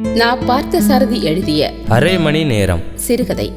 நான் பார்த்த சாரதி எழுதிய அரை மணி நேரம். சிறுகதை.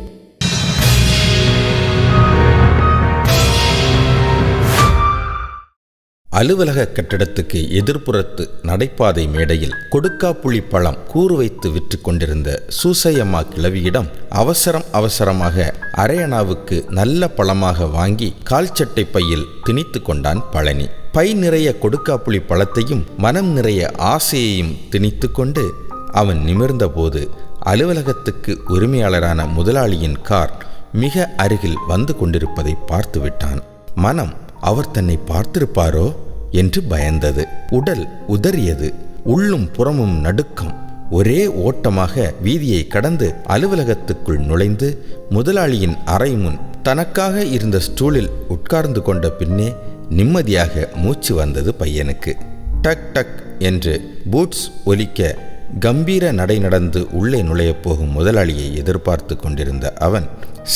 அலுவலக கட்டடத்துக்கு எதிர்ப்புறத்து நடைபாதை மேடையில் கொடுக்காப்புளி பழம் கூறு வைத்து விற்று கொண்டிருந்த சூசையம்மா கிழவியிடம் அவசரம் அவசரமாக அரையணாவுக்கு நல்ல பழமாக வாங்கி கால்சட்டை பையில் திணித்து கொண்டான் பழனி. பை நிறைய கொடுக்காப்புளி பழத்தையும் மனம் நிறைய ஆசையையும் திணித்து கொண்டு அவன் நிமிர்ந்தபோது அலுவலகத்துக்கு உரிமையாளரான முதலாளியின் கார் மிக அருகில் வந்து கொண்டிருப்பதை பார்த்துவிட்டான். மனம் அவர் தன்னை பார்த்திருப்பாரோ? என்று பயந்தது. உடல் உதறியது. உள்ளும் புறமும் நடுக்கம். ஒரே ஓட்டமாக வீதியை கடந்து அலுவலகத்துக்குள் நுழைந்து முதலாளியின் அறை முன் தனக்காக இருந்த ஸ்டூலில் உட்கார்ந்து கொண்ட பின்னே நிம்மதியாக மூச்சு வந்தது பையனுக்கு. டக் டக் என்று பூட்ஸ் ஒலிக்க கம்பீர நடை நடந்து உள்ளே நுழையப் போகும் முதலாளியை எதிர்பார்த்து கொண்டிருந்த அவன்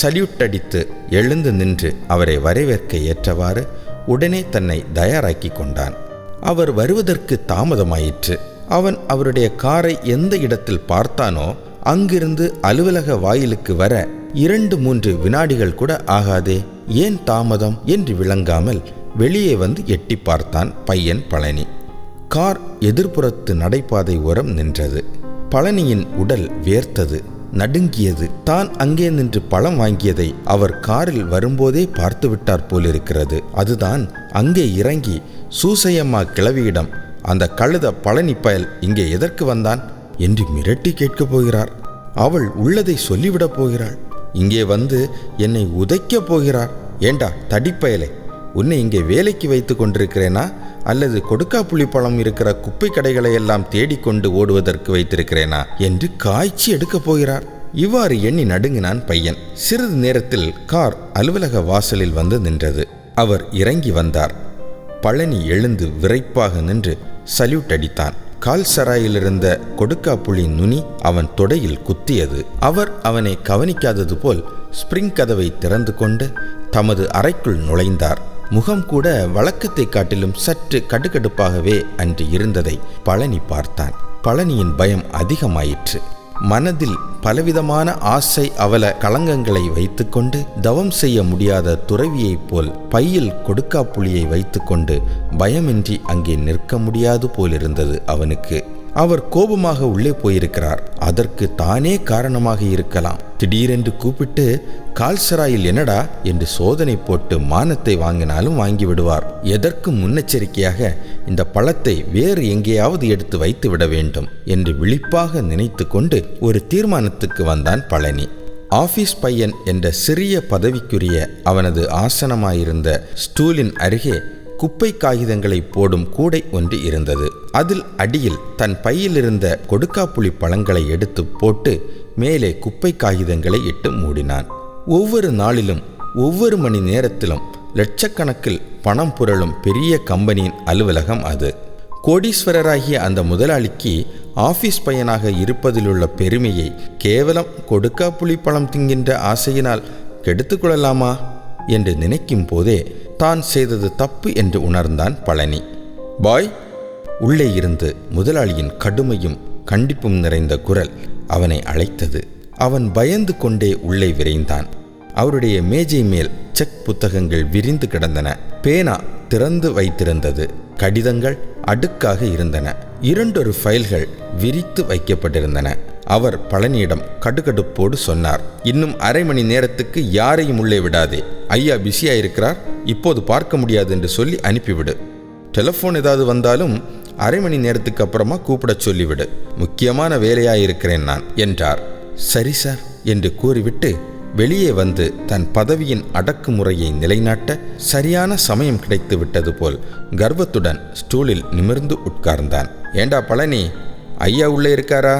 சல்யூட் அடித்து எழுந்து நின்று அவரை வரவேற்க ஏற்றவாறு உடனே தன்னை தயாராக்கி கொண்டான். அவர் வருவதற்கு தாமதமாயிற்று. அவன் அவருடைய காரை எந்த இடத்தில் பார்த்தானோ அங்கிருந்து அலுவலக வாயிலுக்கு வர இரண்டு மூன்று வினாடிகள் கூட ஆகாதே ஏன் தாமதம்? என்று விளங்காமல் வெளியே வந்து எட்டி பார்த்தான் பையன் பழனி. கார் எதிர்ப்புறத்து நடைபாதை ஓரம் நின்றது. பழனியின் உடல் வேர்த்தது. நடுங்கியது. தான் அங்கே நின்று பழம் வாங்கியதை அவர் காரில் வரும்போதே பார்த்து விட்டார் போலிருக்கிறது. அதுதான் அங்கே இறங்கி சூசையம்மா கிழவியிடம் அந்த கழுத பழனி பயல் இங்கே எதற்கு வந்தான்? என்று மிரட்டி கேட்கப் போகிறார். அவள் உள்ளதை சொல்லிவிடப் போகிறாள். இங்கே வந்து என்னை உதைக்கப் போகிறார். ஏண்டா தடிப்பயலை உன்னை இங்கே வேலைக்கு வைத்து கொண்டிருக்கிறேனா? அல்லது கொடுக்கா பழம் இருக்கிற குப்பை கடைகளை எல்லாம் தேடிக்கொண்டு ஓடுவதற்கு வைத்திருக்கிறேனா? என்று காய்ச்சி எடுக்கப் போகிறார். இவ்வாறு எண்ணி நடுங்கினான் பையன். சிறிது நேரத்தில் கார் அலுவலக வாசலில் வந்து நின்றது. அவர் இறங்கி வந்தார். பழனி எழுந்து விரைப்பாக நின்று சல்யூட் அடித்தான். கால் சராயிலிருந்த கொடுக்காப்புளி நுனி அவன் தொடையில் குத்தியது. அவர் அவனை கவனிக்காதது போல் ஸ்பிரிங் கதவை திறந்து கொண்டு தமது அறைக்குள் நுழைந்தார். முகம் கூட வழக்கத்தை காட்டிலும் சற்று கடுகடுப்பாகவே அன்று இருந்ததை பழனி பார்த்தான். பழனியின் பயம் அதிகமாயிற்று. மனதில் பலவிதமான ஆசை அவல களங்கங்களை வைத்துக்கொண்டு தவம் செய்ய முடியாத துறவியைப் போல் பையில் கொடுக்காப்புளியை வைத்துக்கொண்டு பயமின்றி அங்கே நிற்க முடியாது போலிருந்தது அவனுக்கு. அவர் கோபமாக உள்ளே போயிருக்கிறார். அதற்கு தானே காரணமாக இருக்கலாம். திடீரென்று கூப்பிட்டு கால்சராயில் என்னடா? என்று சோதனை போட்டு மானத்தை வாங்கினாலும் வாங்கி விடுவார். எதற்கும் முன்னெச்சரிக்கையாக இந்த பழத்தை வேறு எங்கேயாவது எடுத்து வைத்து விட வேண்டும் என்று விழிப்பாக நினைத்து கொண்டு ஒரு தீர்மானத்துக்கு வந்தான் பழனி. ஆபீஸ் பையன் என்ற சிறிய பதவிக்குரிய அவனது ஆசனமாயிருந்த ஸ்டூலின் அருகே குப்பை காகிதங்களை போடும் கூடை ஒன்று இருந்தது. அதில் அடியில் தன் பையில் இருந்த கொடுக்காப்புளி பழங்களை எடுத்து போட்டு மேலே குப்பை காகிதங்களை இட்டு மூடினான். ஒவ்வொரு நாளிலும் ஒவ்வொரு மணி நேரத்திலும் லட்சக்கணக்கில் பணம் புரளும் பெரிய கம்பெனியின் அலுவலகம் அது. கோடீஸ்வரராகிய அந்த முதலாளிக்கு ஆபீஸ் பையனாக இருப்பதிலுள்ள பெருமையை கேவலம் கொடுக்காப்புளி பழம் திங்கின்ற ஆசையினால் கெடுத்துக்கொள்ளலாமா என்று நினைக்கும் போதே தான் செய்தது தப்பு என்று உணர்ந்தான் பழனி. பாய் உள்ளே இருந்து முதலாளியின் கடுமையும் கண்டிப்பும் நிறைந்த குரல் அவனை அழைத்தது. அவன் பயந்து கொண்டே உள்ளே விரைந்தான். அவருடைய மேஜை மேல் செக் புத்தகங்கள் விரிந்து கிடந்தன. பேனா திறந்து வைத்திருந்தது. கடிதங்கள் அடுக்காக இருந்தன. இரண்டொரு ஃபைல்கள் விரித்து வைக்கப்பட்டிருந்தன. அவர் பழனியிடம் கடுகடுப்போடு சொன்னார் இன்னும் அரை மணி நேரத்துக்கு யாரையும் உள்ளே விடாதே. ஐயா பிஸியாக இருக்கிறார் இப்போது பார்க்க முடியாது என்று சொல்லி அனுப்பிவிடு. டெலிஃபோன் ஏதாவது வந்தாலும் அரை மணி நேரத்துக்கு அப்புறமா கூப்பிடச் சொல்லிவிடு. முக்கியமான வேலையாக இருக்கிறேன் நான் என்றார். சரி சார் என்று கூறிவிட்டு வெளியே வந்து தன் பதவியின் அடக்குமுறையை நிலைநாட்ட சரியான சமயம் கிடைத்து விட்டது போல் கர்வத்துடன் ஸ்டூலில் நிமிர்ந்து உட்கார்ந்தான். ஏண்டா பழனி ஐயா உள்ளே இருக்காரா?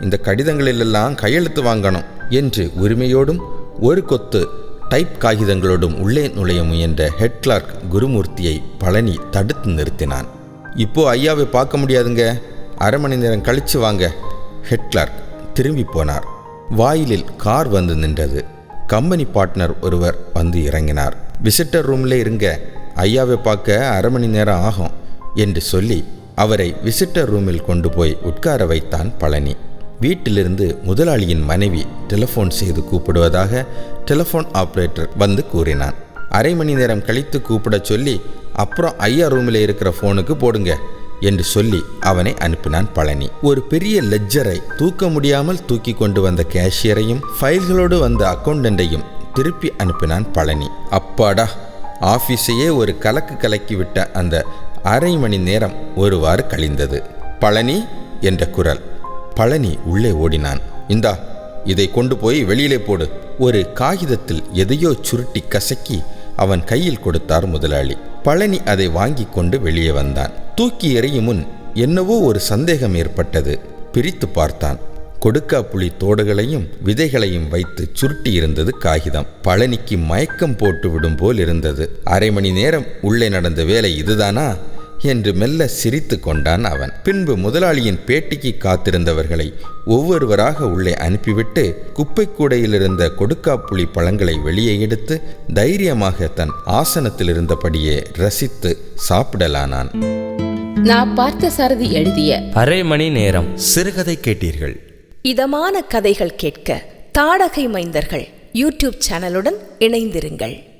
இந்த கடிதங்களிலெல்லாம் கையெழுத்து வாங்கணும் என்று உரிமையோடும் ஒரு கொத்து டைப் காகிதங்களோடும் உள்ளே நுழைய முயன்ற ஹெட் கிளார்க் குருமூர்த்தியை பழனி தடுத்து நிறுத்தினான். இப்போ ஐயாவை பார்க்க முடியாதுங்க. அரை மணி நேரம் கழிச்சு வாங்க ஹெட் கிளார்க் திரும்பி போனார். வாயிலில் கார் வந்து நின்றது. கம்பெனி பார்ட்னர் ஒருவர் வந்து இறங்கினார். விசிட்டர் ரூம்ல இருங்க. ஐயாவை பார்க்க அரை மணி நேரம் ஆகும் என்று சொல்லி அவரை விசிட்டர் ரூமில் கொண்டு போய் உட்கார வைத்தான் பழனி. வீட்டிலிருந்து முதலாளியின் மனைவி டெலிஃபோன் செய்து கூப்பிடுவதாக டெலிஃபோன் ஆப்ரேட்டர் வந்து கூறினான். அரை மணி நேரம் கழித்து கூப்பிடச் சொல்லி அப்புறம் ஐயா ரூமில் இருக்கிற ஃபோனுக்கு போடுங்க என்று சொல்லி அவனை அனுப்பினான் பழனி. ஒரு பெரிய லெஜ்ஜரை தூக்க முடியாமல் தூக்கி கொண்டு வந்த கேஷியரையும் ஃபைல்களோடு வந்த அக்கௌண்டண்டையும் திருப்பி அனுப்பினான் பழனி. அப்பாடா ஆஃபீஸையே ஒரு கலக்கு கலக்கிவிட்ட அந்த அரை மணி நேரம் ஒருவாறு கழிந்தது பழனி என்ற குரல். பழனி உள்ளே ஓடினான். இந்தா இதை கொண்டு போய் வெளியிலே போடு. ஒரு காகிதத்தில் எதையோ சுருட்டி கசக்கி அவன் கையில் கொடுத்தார் முதலாளி. பழனி அதை வாங்கி கொண்டு வெளியே வந்தான். தூக்கி எறியும் முன் என்னவோ ஒரு சந்தேகம் ஏற்பட்டது. பிரித்து பார்த்தான். கொடுக்கா புளி தோடுகளையும் விதைகளையும் வைத்து சுருட்டி இருந்தது காகிதம். பழனிக்கு மயக்கம் போட்டு விடும் போல் இருந்தது. அரை மணி நேரம் உள்ளே நடந்த வேலை இதுதானா? என்று மெல்ல சிரித்து கொண்டான் அவன். பின்பு முதலாளியின் பேட்டிக்கு காத்திருந்தவர்களை ஒவ்வொருவராக உள்ளே அனுப்பிவிட்டு குப்பை கூடையில் இருந்த கொடுக்காப்புளி பழங்களை வெளியே எடுத்து தைரியமாக தன் ஆசனத்தில் இருந்தபடியே ரசித்து சாப்பிடலானான். நான் பார்த்த சாரதி எழுதிய அரை மணி நேரம். சிறுகதை கேட்டீர்கள். இதமான கதைகள் கேட்க தாடகை மைந்தர்கள் யூடியூப் சேனலுடன் இணைந்திருங்கள்.